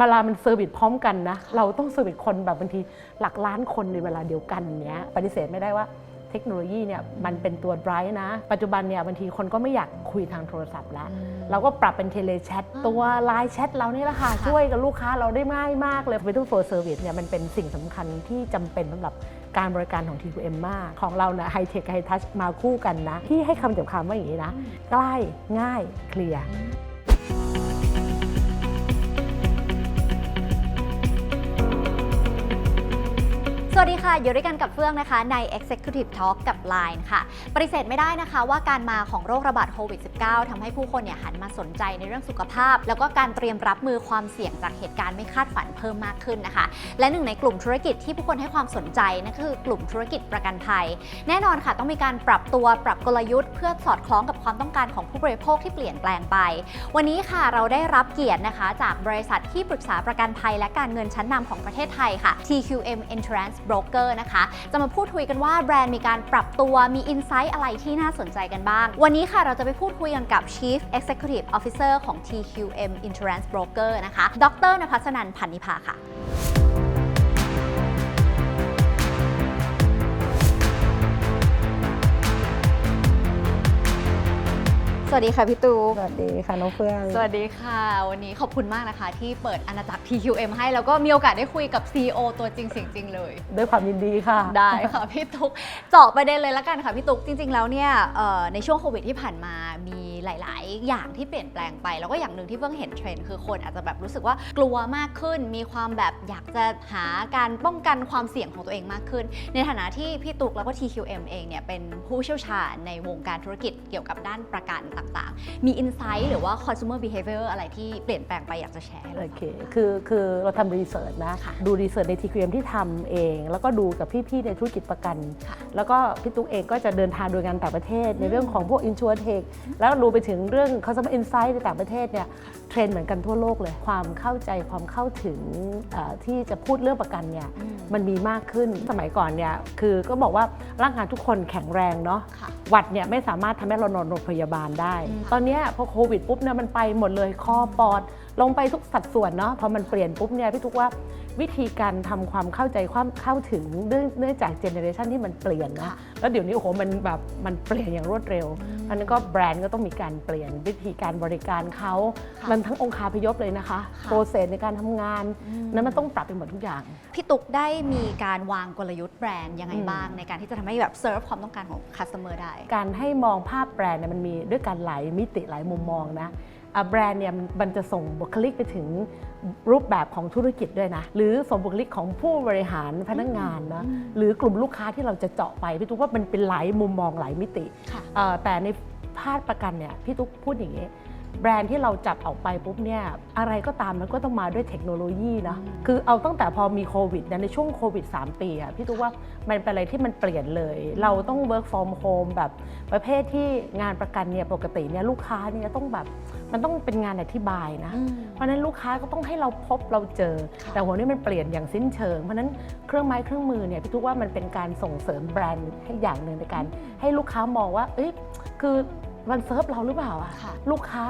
มาลามันเซอร์วิสพร้อมกันนะ เราต้องเซอร์วิสคนแบบบางทีหลักล้านคนในเวลาเดียวกันเนี้ยปฏิเสธไม่ได้ว่าเทคโนโลยีเนี่ยมันเป็นตัว drive นะ ปัจจุบันเนี่ยบางทีคนก็ไม่อยากคุยทางโทรศัพท์แล้ว เราก็ปรับเป็นเทเลแชทตัวไลน์แชทเรานี่แหละค่ะ ช่วยกับลูกค้าเราได้ง่ายมากเลย Vital Flow Service เนี่ยมันเป็นสิ่งสำคัญที่จำเป็นสำหรับการบริการของ TQM มาก ของเราเนี่ยไฮเทคไฮทัชมาคู่กันนะ ที่ให้คำจำคำว่าอย่างนี้นะ ใกล้ง่ายเคลียร์ วัสดีค่ะ อยู่ด้วยกันกับเฟื่องนะคะ ใน Executive Talk กับ Line ค่ะ ปฏิเสธไม่ได้นะคะว่าการมาของโรคระบาดโควิด -19 ทำให้ผู้คนเนี่ยหันมาสนใจในเรื่องสุขภาพ แล้วก็การเตรียมรับมือความเสี่ยงจากเหตุการณ์ไม่คาดฝันเพิ่มมากขึ้นนะคะ และหนึ่งในกลุ่มธุรกิจที่ผู้คนให้ความสนใจนั่นคือกลุ่มธุรกิจประกันภัย แน่นอนค่ะ ต้องมีการปรับตัวปรับกลยุทธ์เพื่อสอดคล้องกับความต้องการของผู้บริโภคที่เปลี่ยนแปลงไป วันนี้ค่ะเราได้รับเกียรตินะคะ จากบริษัทที่ปรึกษาประกันภัย และการเงินชั้นนำของประเทศไทยค่ะ TQM Insurance Broker นะคะ จะมาพูดคุยกันว่าแบรนด์มีการปรับตัวมีอินไซต์อะไรที่น่าสนใจกันบ้าง วันนี้ค่ะเราจะไปพูดคุยกันกับ Chief Executive Officer ของ TQM Insurance Broker นะคะ ดรนภัสนันท์พันนิพาค่ะ วัสดีค่ะพี่ตูสวัสดีค่ะน้องเฟื่องสวัสดีค่ะ วันนี้ขอบคุณมากนะคะ ที่เปิดอาณาจักร TQM ให้ แล้วก็มีโอกาสได้คุยกับ CEO ตัวจริงเสียงจริงเลย ด้วยความยินดีค่ะ ได้ค่ะพี่ตุ๊กเจาะประเด็นเลยละกันค่ะพี่ตุ๊กจริง ๆ แล้วเนี่ยเอ่อในช่วงโควิดที่ผ่านมามี หลาย ๆ อย่างที่เปลี่ยนแปลงไป แล้วก็อย่างหนึ่งที่เพิ่งเห็นเทรนด์คือคนอาจจะแบบรู้สึกว่ากลัวมากขึ้น มีความแบบอยากจะหาการป้องกันความเสี่ยงของตัวเองมากขึ้น ในฐานะที่พี่ตุ๊กแล้วก็ TQM เองเนี่ยเป็นผู้เชี่ยวชาญในวงการธุรกิจเกี่ยวกับด้านประกันต่างๆ มีอินไซต์หรือว่า consumer behavior อะไรที่เปลี่ยนแปลงไปอยากจะแชร์ให้เราโอฟังเค คือคือเราทำรีเสิร์ชนะค่ะดูรีเสิร์ชใน TQM ที่ทำเอง แล้วก็ดูกับพี่ ๆ ในธุรกิจประกันค่ะแล้วก็พี่ตุ๊กเองก็จะเดินทางโดยงานต่างประเทศในเรื่องของพวก InsurTech แล้วดูไปถึงเรื่อง Customer Insight ในต่างประเทศเนี่ยเทรนด์เหมือนกันทั่วโลกเลย ความเข้าใจความเข้าถึงเอ่อที่จะพูดเรื่องประกันเนี่ยอืมมันมีมากขึ้นสมัยก่อนเนี่ยคือก็บอกว่าร่างกายทุกคนแข็งแรงเนาะค่ะหวัดเนี่ยไม่สามารถทำให้เรานอนโรงพยาบาลได้อืมตอนเนี้ยพอโควิดปุ๊บเนี่ยมันไปหมดเลยคอปอดลงไปทุกสัดส่วนเนาะพอมันเปลี่ยนปุ๊บเนี่ยพี่ทุกว่า วิธีการทำความเข้าใจความเข้าถึงเนื่องเนื่องจากเจเนอเรชันที่มันเปลี่ยนนะค่ะแล้วเดี๋ยวนี้โอ้โหมันแบบมันเปลี่ยนอย่างรวดเร็วอันนั้นก็แบรนด์ก็ต้องมีการเปลี่ยนวิธีการบริการเขาค่ะมันทั้งองค์คาพยพเลยนะคะค่ะโปรเซสในการทำงานนั้นมันต้องปรับไปหมดทุกอย่าง พี่ตุ๊กได้มีการวางกลยุทธ์แบรนด์ยังไงอืมบ้าง ในการที่จะทำให้แบบเซิร์ฟความต้องการของคัสเตอร์ได้ การให้มองภาพแบรนด์เนี่ยมันมีด้วยการหลายมิติหลายมุมมองนะอะ แบรนด์เนี่ยมันจะส่งบุคลิกไปถึงรูปแบบของธุรกิจด้วยนะ หรือส่งบุคลิกของผู้บริหารพนักงานนะหรือกลุ่มลูกค้าที่เราจะเจาะไปพี่ตุ๊กว่ามันเป็นหลายมุมมองหลายมิติค่ะเอ่อแต่ในภาคประกันเนี่ยพี่ตุ๊กพูดอย่างนี้ แบรนด์ที่เราจับออกไปปุ๊บเนี่ยอะไรก็ตามมันก็ต้องมาด้วยเทคโนโลยีนะคือเอาตั้งแต่พอมีโควิดเนี่ยในช่วงโควิด 3 ปีอะพี่ตุ๊กว่ามันเป็นอะไรที่มันเปลี่ยนเลย เราต้อง work from home แบบประเภทที่งานประกันเนี่ยปกติเนี่ยลูกค้าเนี่ยต้องแบบมันต้องเป็นงานอธิบายนะ เพราะฉะนั้นลูกค้าก็ต้องให้เราพบเราเจอค่ะแต่หัวนี้มันเปลี่ยนอย่างสิ้นเชิง เพราะฉะนั้นเครื่องไม้เครื่องมือเนี่ยพี่ทุกว่ามันเป็นการส่งเสริมแบรนด์ให้อย่างหนึ่งในการให้ลูกค้ามองว่าเอ้ยคือ มันเซิร์ฟเราหรือเปล่าอะค่ะลูกค้า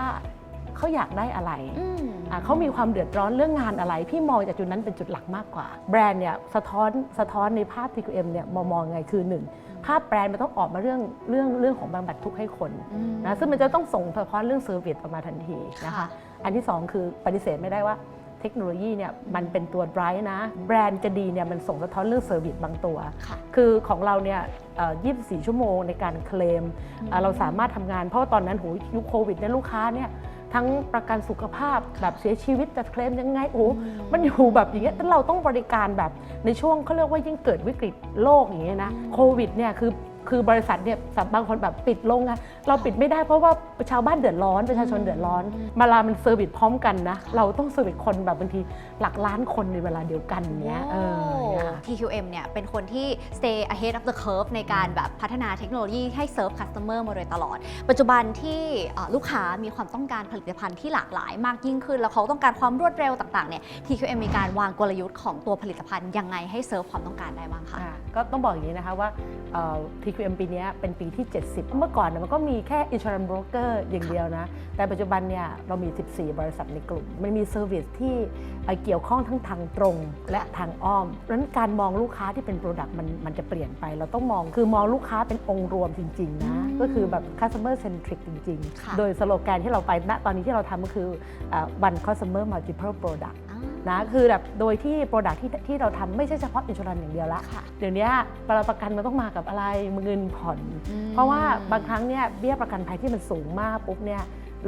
เขาอยากได้อะไรอืมอะเขามีความเดือดร้อนเรื่องงานอะไร พี่มองจากจุดนั้นเป็นจุดหลักมากกว่า แบรนด์เนี่ยสะท้อนสะท้อนในภาพ TQM เนี่ยมองมองไงคือหนึ่งภาพแบรนด์มันต้องออกมาเรื่องเรื่องเรื่องของบำบัดทุกข์ให้คนอืมนะซึ่งมันจะต้องส่งสะท้อนเรื่องเซอร์วิสออกมาทันทีนะคะค่ะอันที่ 2 คือปฏิเสธไม่ได้ว่า เทคโนโลยีเนี่ยมันเป็นตัว drive นะ แบรนด์จะดีเนี่ยมันส่งสะท้อนเรื่องเซอร์วิสบางตัวค่ะคือของเราเนี่ยเอ่อ24 ชั่วโมงในการเคลมเอ่อเราสามารถทำงานเพราะว่าตอนนั้นโหยุคโควิดเนี่ยลูกค้าเนี่ยทั้งประกันสุขภาพแบบเสียชีวิตจะเคลมยังไงโอ้โหมันอยู่แบบอย่างเงี้ยแต่เราต้องบริการแบบในช่วงเขาเรียกว่ายิ่งเกิดวิกฤตโลกอย่างเงี้ยนะโควิดเนี่ยคือ คือบริษัทเนี่ยบางคนแบบปิดโรงงานเราปิดไม่ได้เพราะว่าชาวบ้านเดือดร้อนประชาชนเดือดร้อน มาลามันเซอร์วิสพร้อมกันนะ เราต้องเซอร์วิสคนแบบบางทีหลักล้านคนในเวลาเดียวกันเนี้ยเออเนี่ยค่ะ TQM เนี่ยเป็นคนที่ stay ahead of the curve ในการแบบพัฒนาเทคโนโลยีให้ serve customer มาโดยตลอด ปัจจุบันที่เอ่อลูกค้ามีความต้องการผลิตภัณฑ์ที่หลากหลายมากยิ่งขึ้น แล้วเขาต้องการความรวดเร็วต่างๆเนี่ย TQM มีการวางกลยุทธ์ของตัวผลิตภัณฑ์ยังไงให้ serve ความต้องการได้บ้างคะอะก็ต้องบอกอย่างนี้นะคะว่าเอ่อ TQM TQM ปีเนี้ยเป็นปีที่ 70 เมื่อก่อนเนี่ยมันก็มีแค่ insurance broker อย่างเดียวนะ แต่ปัจจุบันเนี่ยเรามี 14 บริษัทในกลุ่ม มันมีเซอร์วิสที่เอ่อเกี่ยวข้องทั้งทางตรงและทางอ้อมดังนั้นการมองลูกค้าที่เป็น Product มันมันจะเปลี่ยนไป เราต้องมองคือมองลูกค้าเป็นองค์รวมจริง ๆ นะอืมก็คือแบบ customer centric จริงค่ะๆโดยสโลแกนที่เราไปณตอนนี้ที่เราทำก็คือเอ่อ one customer multiple product อ่า นะคือแบบโดยที่ Product ที่ที่เราทำไม่ใช่เฉพาะอินชูรันอย่างเดียวละค่ะเดี๋ยวนี้ประประกันมันต้องมากับอะไรเงินผ่อนอืมเพราะว่าบางครั้งเนี่ยเบี้ยประกันภัยที่มันสูงมากปุ๊บเนี่ย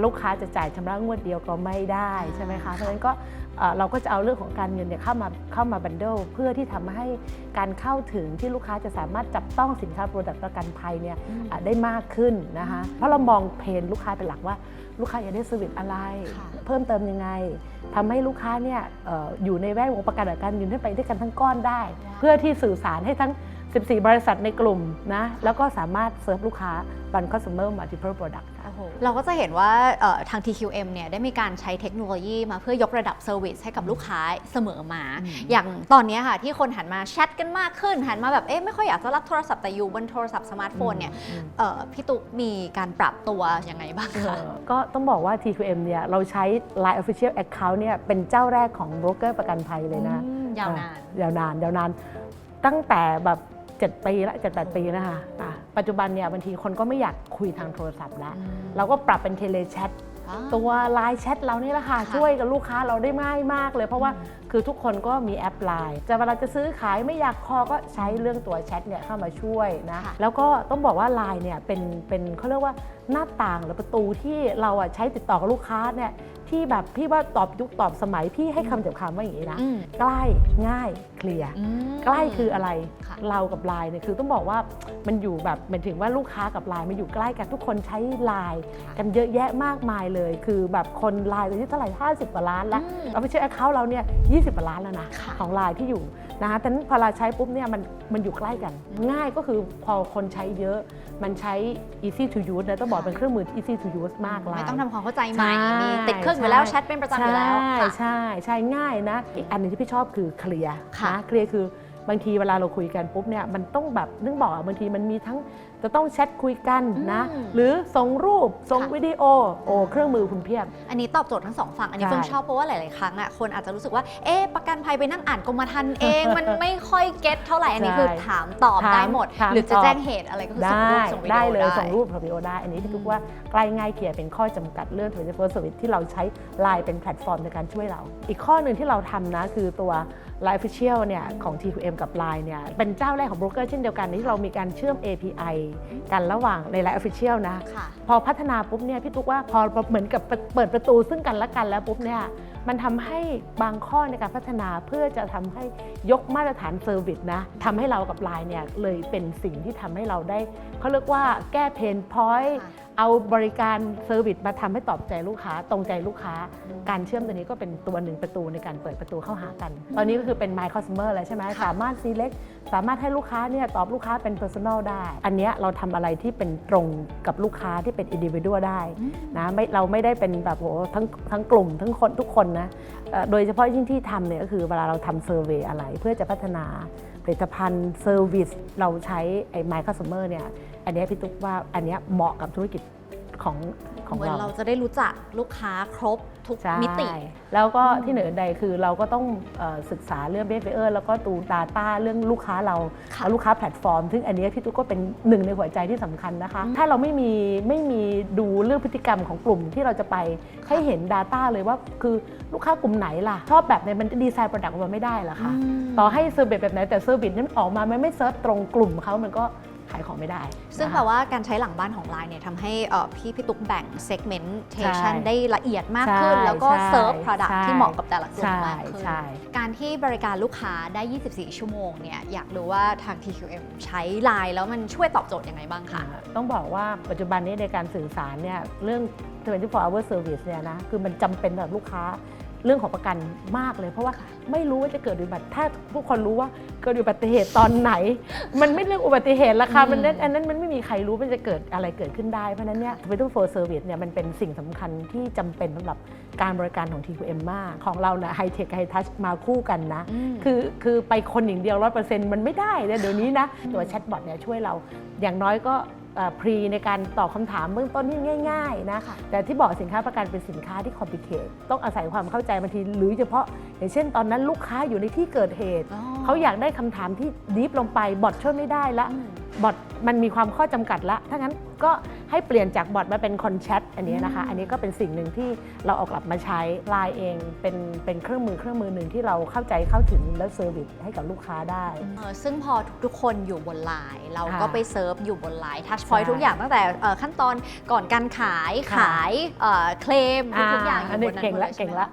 ลูกค้าจะจ่ายชำระงวดเดียวก็ไม่ได้ใช่ไหมคะเพราะฉะนั้นก็ เอ่อเราก็จะเอาเรื่องของการเงินเนี่ยเข้ามาเข้ามาบันเดิลเพื่อที่ทำให้การเข้าถึงที่ลูกค้าจะสามารถจับต้องสินค้าโปรดักต์ประกันภัยเนี่ยอืมอะได้มากขึ้นนะคะเพราะเรามองเพนลูกค้าเป็นหลักว่าลูกค้าอยากได้เซอร์วิสอะไรค่ะเพิ่มเติมยังไงทำให้ลูกค้าเนี่ยเอ่ออยู่ในแวดวงประกันกับการเงินให้ไปด้วยกันทั้งก้อนได้ เพื่อที่สื่อสารให้ทั้ง 14 บริษัทในกลุ่มนะแล้วก็สามารถเซิร์ฟลูกค้า one customer multiple product ค่ะเราก็จะเห็นว่าเอ่อทาง TQM เนี่ยได้มีการใช้เทคโนโลยีมาเพื่อยกระดับเซอร์วิสให้กับลูกค้าเสมอมาอืมอย่างตอนเนี้ยค่ะที่คนหันมาแชทกันมากขึ้น หันมาแบบเอ๊ะไม่ค่อยอยากจะรับโทรศัพท์แต่อยู่บนโทรศัพท์สมาร์ทโฟนเนี่ยอืมเอ่อพี่ตุ๊กมีการปรับตัวยังไงบ้างเอคะอก็ต้องบอกว่า TQM เนี่ยเราใช้ Line Official Account เนี่ยเป็นเจ้าแรกของโบรกเกอร์ประกันภัยเลยนะอืมยาวนานอะยาวนานยาวนานตั้งแต่แบบ 7ปีละ7 8ปีนะคะอะปัจจุบันเนี่ยบางทีคนก็ไม่อยากคุยทางโทรศัพท์แล้ว เราก็ปรับเป็นเทเลแชทอ่าตัวไลน์แชทเรานี่แหละค่ะ ค่ะช่วยกับลูกค้าเราได้ง่ายมากเลย เพราะว่าคือทุกคนก็มีแอปไลน์จะเวลาจะซื้อขายไม่อยากคอก็ใช้เรื่องตัวแชทเนี่ยเข้ามาช่วยนะ ค่ะ แล้วก็ต้องบอกว่าไลน์เนี่ยเป็นเป็นเขาเรียกว่าหน้าต่างหรือประตูที่เราอะใช้ติดต่อกับลูกค้าเนี่ย ที่แบบพี่ว่าตอบยุคตอบสมัยพี่ให้คำจับคำว่าอย่างนี้นะอืมใกล้ง่ายเคลียร์อืมใกล้คืออะไรค่ะเรากับไลน์เนี่ยคือต้องบอกว่ามันอยู่แบบหมายถึงว่าลูกค้ากับไลน์มันอยู่ใกล้กันทุกคนใช้ไลน์กันเยอะแยะมากมายเลย คือแบบคนไลน์ตอนนี้เท่าไหร่ 50กว่าล้านละอืมเราไปเช็คแอคเคาท์เราเนี่ย20กว่าล้านแล้วนะค่ะของไลน์ที่อยู่นะคะแต่นั้นพอเราใช้ปุ๊บเนี่ยมันมันอยู่ใกล้กัน ง่ายก็คือพอคนใช้เยอะมันใช้ easy to use นะต้องบอกเป็นเครื่องมือที่ easy to use มากไลน์ไม่ต้องทำความเข้าใจใหม่ใช่มีติดเครื่องอยู่แล้วใช่แชทเป็นประจำอยู่แล้วใช่ค่ะ ใช่ใช่ง่ายนะ อีกอันหนึงที่พี่ชอบคือเคลียร์ค่ะ นะเคลียร์คือ บางทีเวลาเราคุยกันปุ๊บเนี่ยมันต้องแบบนึกบอกอะบางทีมันมีทั้งจะต้องแชทคุยกันนะอืมหรือส่งรูปส่งค่ะ วิดีโอโอ้เครื่องมือคุณเพียบ อันนี้ตอบโจทย์ทั้งสองฝั่ง อันนี้ใช่เพิ่งชอบเพราะว่าหลาย ๆ ครั้งอะคนอาจจะรู้สึกว่า เอ๊ะประกันภัยไปนั่งอ่านกรมธรรม์เอง มันไม่ค่อยเก็ตเท่าไหร่ อันนี้ใช่คือถามตอบถามได้หมด ถามหรือจะตอบ แจ้งเหตุอะไรก็คือส่งได้รูปส่งวิดีได้โอเลยได้ ส่งรูปส่งวิดีโอได้ อันนี้พี่ทุกว่าใกล้ง่ายเคลียร์เป็นข้อจำกัดเรื่อง 24 service ที่เราใช้ไลน์เป็นแพลตฟอร์มในการช่วยเรา อีกข้อหนึ่งที่เราทำนะ คือตัว Line Official เนี่ยของ TQM กับ Line เนี่ยเป็นเจ้าแรกของโบรกเกอร์เช่นเดียวกันที่เรามีการเชื่อม API กันระหว่างใน Line Official นะ ค่ะ พอพัฒนาปุ๊บเนี่ยพี่ตุ๊กว่าพอเหมือนกับเปิดประตูซึ่งกันและกันแล้วปุ๊บเนี่ยมันทำให้บางข้อในการพัฒนาเพื่อจะทำให้ยกมาตรฐานเซอร์วิสนะทำให้เรากับไลน์เนี่ยเลยเป็นสิ่งที่ทำให้เราได้เขาเรียกว่าแก้เพนพอยต์ ค่ะ เอาบริการเซอร์วิสมาทำให้ตอบใจลูกค้า ตรงใจลูกค้า การเชื่อมตัวนี้ก็เป็นตัวหนึ่งประตูในการเปิดประตูเข้าหากัน ตอนนี้ก็คือเป็น My Customer แล้วใช่ไหมค่ะสามารถ select สามารถให้ลูกค้าเนี่ยตอบลูกค้าเป็น Personal ได้ อันเนี้ยเราทำอะไรที่เป็นตรงกับลูกค้าที่เป็น Individual ได้อืมนะไม่เราไม่ได้เป็นแบบโหทั้งทั้งกลุ่มทั้งคนทุกคนนะเอ่อโดยเฉพาะยิ่งที่ทำเนี่ยก็คือเวลาเราทำเซอร์เวยอะไรเพื่อจะพัฒนาผลิตภัณฑ์เซอร์วิสเราใช้ไอ้ My Customer เนี่ย อันเนี้ยพี่ตุ๊กว่าอันเนี้ยเหมาะกับธุรกิจของของเหมือนเราเราจะได้รู้จักลูกค้าครบทุกใช่มิติ แล้วก็ที่เหนือใดคือเราก็ต้องเออศึกษาเรื่อง behavior แล้วก็ดู Data เรื่องลูกค้าเราค่ะแล้วลูกค้าแพลตฟอร์ม ซึ่งอันเนี้ยพี่ตุ๊กก็เป็นหนึ่งในหัวใจที่สำคัญนะคะ ถ้าเราไม่มีไม่มีดูเรื่องพฤติกรรมของกลุ่มที่เราจะไปให้เห็น Data เลยว่าคือลูกค้ากลุ่มไหนล่ะ ชอบแบบไหนมันดีไซน์ Product ออกมาไม่ได้เหรอคะอืมต่อให้เซอร์วิสแบบไหนแต่เซอร์วิสนั้นออกมามันไม่เซิร์ฟตรงกลุ่มเขามันก็ ขายของไม่ได้ซึ่งนะคะแปลว่าการใช้หลังบ้านของ Line เนี่ยทำให้เอ่อพี่พี่ตุ๊กแบ่ง segmentation ใช่ได้ละเอียดมากขึ้นใช่แล้วก็ใช่เซิร์ฟ product ใช่ที่เหมาะกับแต่ละกลุ่มใช่มากขึ้นใช่การที่บริการลูกค้าได้ 24 ชั่วโมงเนี่ยอยากรู้ว่าทาง TQM ใช้ Line แล้วมันช่วยตอบโจทย์ยังไงบ้างคะต้องบอกว่าปัจจุบันนี้ในการสื่อสารเนี่ยเรื่อง24 hour service เนี่ยนะคือมันจำเป็นสำหรับลูกค้า เรื่องของประกันมากเลย เพราะว่าไม่รู้ว่าจะเกิดอุบัติถ้าทุกคนรู้ว่าเกิดอุบัติเหตุตอนไหน มันไม่เรื่องอุบัติเหตุละค่ะอืมมันนั่นอันนั้นมันไม่มีใครรู้มันจะเกิดอะไรเกิดขึ้นได้เพราะฉะนั้นเนี่ย24 Service เนี่ยมันเป็นสิ่งสำคัญที่จำเป็นสำหรับการบริการของ TQM มากของเราเนี่ยไฮเทคไฮทัชมาคู่กันนะมคือคือไปคนอย่างเดียวร้อยเปอร์เซ็นต์มันไม่ได้นะเดี๋ยวนี้นะตัวแชทบอทเนี่ยช่วยเราอย่างน้อยก็ พรีในการตอบคำถามเบื้องต้นที่ง่ายๆนะค่ะแต่ที่บอกสินค้าประกันเป็นสินค้าที่คอมพลีเคทต้องอาศัยความเข้าใจบางทีหรือเฉพาะ อย่างเช่นตอนนั้นลูกค้าอยู่ในที่เกิดเหตุอ๋อเขาอยากได้คำถามที่ดีฟลงไปบอทช่วยไม่ได้ละอืมบอทมันมีความข้อจำกัดละถ้างั้น ก็ให้เปลี่ยนจากบอทมาเป็นคอนแชทอันนี้นะคะอืมอันนี้ก็เป็นสิ่งหนึ่งที่เราเอากลับมาใช้ไลน์เองเป็นเป็นเครื่องมือเครื่องมือหนึ่งที่เราเข้าใจเข้าถึงและเซอร์วิสให้กับลูกค้าได้ เออซึ่งพอทุกๆคนอยู่บนไลน์เราก็ค่ะไปเซิร์ฟอยู่บนไลน์ทัชพอยใช่ทุกอย่างตั้งแต่เอ่อขั้นตอนก่อนการขายค่ะ ขายเอ่อเคลมทุกๆอย่างอยู่อันบนี้นนั้นเก่งหมดละยใช่เก่งไหมละ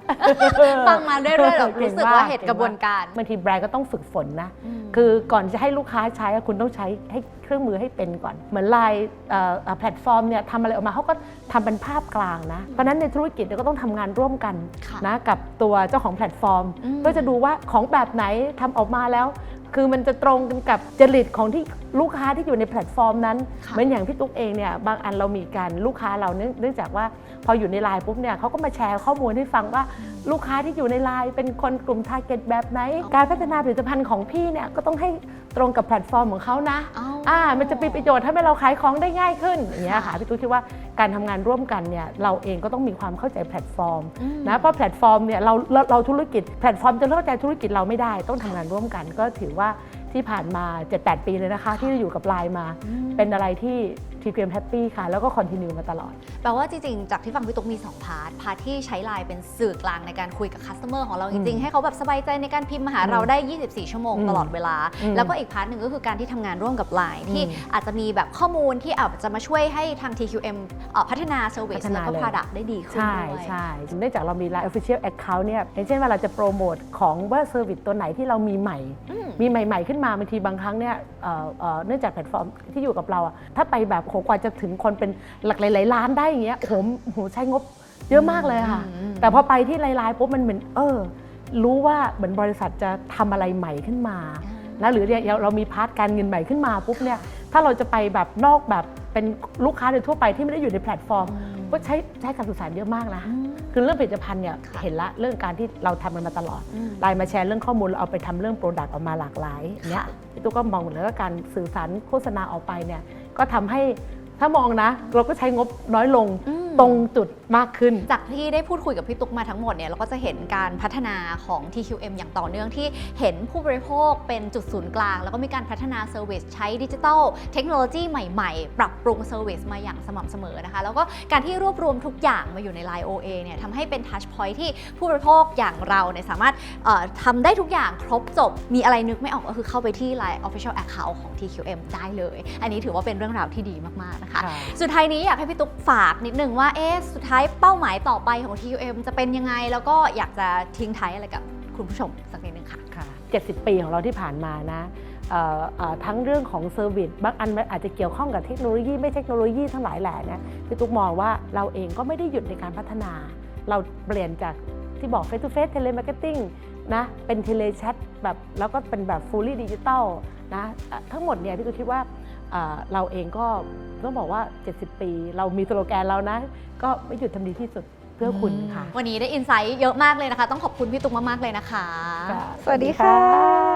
ฟังมาเรื่อยๆแบบเก่งรู้สึกมากว่าเหตุเก่งมากกระบวนการ บางทีแบรนด์ก็ต้องฝึกฝนนะอืมคือก่อนจะให้ลูกค้าใช้อะคุณต้องใช้ให้ เครื่องมือให้เป็นก่อน เหมือนไลน์เอ่อเอ่อแพลตฟอร์มเนี่ยทำอะไรออกมาเขาก็ทำเป็นภาพกลางนะ เพราะฉะนั้นในธุรกิจเนี่ยก็ต้องทำงานร่วมกันค่ะนะกับตัวเจ้าของแพลตฟอร์มอืมเพื่อจะดูว่าของแบบไหนทำออกมาแล้ว คือมันจะตรงกันกับจริตของที่ลูกค้าที่อยู่ในแพลตฟอร์มนั้นค่ะเหมือนอย่างพี่ตุ๊กเองเนี่ยบางอันเรามีการลูกค้าเราเนื่องเนื่องจากว่าพออยู่ในไลน์ปุ๊บเนี่ยเขาก็มาแชร์ข้อมูลให้ฟังว่าลูกค้าที่อยู่ในไลน์เป็นคนกลุ่มทาร์เก็ตแบบไหน การพัฒนาผลิตภัณฑ์ของพี่เนี่ยก็ต้องให้ตรงกับแพลตฟอร์มของเขานะ อ๋อออ่ามันจะเป็นประโยชน์ทำให้เราขายของได้ง่ายขึ้นอย่างเงี้ยค่ะค่ะพี่ตุ๊กคิดว่าการทำงานร่วมกันเนี่ยเราเองก็ต้องมีความเข้าใจแพลตฟอร์มอืมนะเพราะแพลตฟอร์มเนี่ยเราเราเราธุรกิจแพลตฟอร์มจะเข้าใจธุรกิจเราไม่ได้ ต้องทำงานร่วมกัน ก็ถือว่าที่ผ่านมา 7-8 ปีเลยนะคะ ที่อยู่กับไลน์มาอืมเป็นอะไรที่ทีเกมแฮปปี้ค่ะ แล้วก็คอนติเนียมาตลอด แปลว่าจริงๆ จากที่ฟังพี่ตุ๊กมี 2 พาร์ท พาร์ทที่ใช้ไลน์เป็นสื่อกลางในการคุยกับคัสเตอร์ของเราจริง ๆ ให้เขาแบบสบายใจในการพิมพ์มาหาเราได้ 24 ชั่วโมงอืมตลอดเวลาอืมแล้วก็อีกพาร์ทหนึ่งก็คือการที่ทำงานร่วมกับไลน์ที่อืมอาจจะมีแบบข้อมูลที่อาจจะมาช่วยให้ทาง TQM เอ่อพัฒนาเซอร์วิสพัฒแล้นาวก็เลย Product ได้ดีขึ้นใช่ด้วยใช่เนื่องจากเรามี Line Official Account เนี่ยอย่างเช่นเวลาจะโปรโมทของว่าเซอร์วิสตัวไหนที่เรามีใหม่อืมมีใหม่ ๆ ขึ้นมาบางทีบางครั้งเนี่ยเอ่อเอ่อเนื่องจากแพลตฟอร์มที่อยู่กับเราอะถ้าไปแบบโหกว่าจะถึงคนเป็นหลักหลายๆล้านได้อย่างเงี้ยโอ้โหโอ้โหใช้งบเยอะมากเลยค่ะอืมแต่พอไปที่ลายๆปุ๊บมันเหมือนเออ รู้ว่าเหมือนบริษัทจะทำอะไรใหม่ขึ้นมา แล้วหรือเนี่ยเรามีพาร์ทการเงินใหม่ขึ้นมาปุ๊บเนี่ยถ้าเราจะไปแบบนอกแบบเป็นลูกค้าโดยทั่วไปที่ไม่ได้อยู่ในแพลตฟอร์มก็ใช้ใช้การสื่อสารเยอะมากนะอืมคือเรื่องผลิตภัณฑ์เนี่ยค่ะเห็นละเรื่องการที่เราทำมันมาตลอดอืมไลน์มาแชร์เรื่องข้อมูลเราเอาไปทำเรื่องโปรดักต์ออกมาหลากหลายเนี่ยค่ะพี่ตุ๊กก็มองเหมือนว่าการสื่อสารโฆษณาออกไปเนี่ย ก็ทำให้ถ้ามองนะ เราก็ใช้งบน้อยลง ตรงจุดมากขึ้น จากที่ได้พูดคุยกับพี่ตุ๊กมาทั้งหมดเนี่ยเราก็จะเห็นการพัฒนาของ TQM อย่างต่อเนื่องที่เห็นผู้บริโภคเป็นจุดศูนย์กลาง แล้วก็มีการพัฒนาเซอร์วิสใช้ดิจิทัลเทคโนโลยีใหม่ๆ ปรับปรุงเซอร์วิสมาอย่างสม่ำเสมอนะคะ แล้วก็การที่รวบรวมทุกอย่างมาอยู่ใน Line OA เนี่ยทำให้เป็นทัชพอยที่ผู้บริโภคอย่างเราเนี่ยสามารถเอ่อทำได้ทุกอย่างครบจบ มีอะไรนึกไม่ออกก็คือเข้าไปที่ Line Official Account ของ TQM ได้เลย อันนี้ถือว่าเป็นเรื่องราวที่ดีมากๆนะคะค่ะสุดท้ายนี้อยากให้พี่ตุ๊กฝากนิดนึงว่าเอ๊ะสุดท้ายเป้าหมายต่อไปของ TUM จะเป็นยังไง แล้วก็อยากจะทิ้งท้ายอะไรกับคุณผู้ชมสักนิดนึงค่ะค่ะ 70 ปีของเราที่ผ่านมานะทั้งเรื่องของเซอร์วิสบางอันอาจจะเกี่ยวข้องกับเทคโนโลยีไม่เทคโนโลยีทั้งหลายแหล่นี่ยพี่ตุ๊กมองว่าเราเองก็ไม่ได้หยุดในการพัฒนา เราเปลี่ยนจากที่บอก Face to Face Telemarketing นะเป็น Tele Chat แบบแล้วก็เป็นแบบ Fully Digital นะทั้งหมดเนี่ยพี่ตุ๊กคิดว่า เอ่อเราเองก็ต้องบอกว่า 70 ปี เรามีสโลแกนเรานะ ก็ไม่หยุดทำดีที่สุดเพื่อคุณค่ะ วันนี้ได้อินไซต์เยอะมากเลยนะคะ ต้องขอบคุณพี่ตุ๊กมากๆเลยนะคะค่ะสวัสดีค่ะ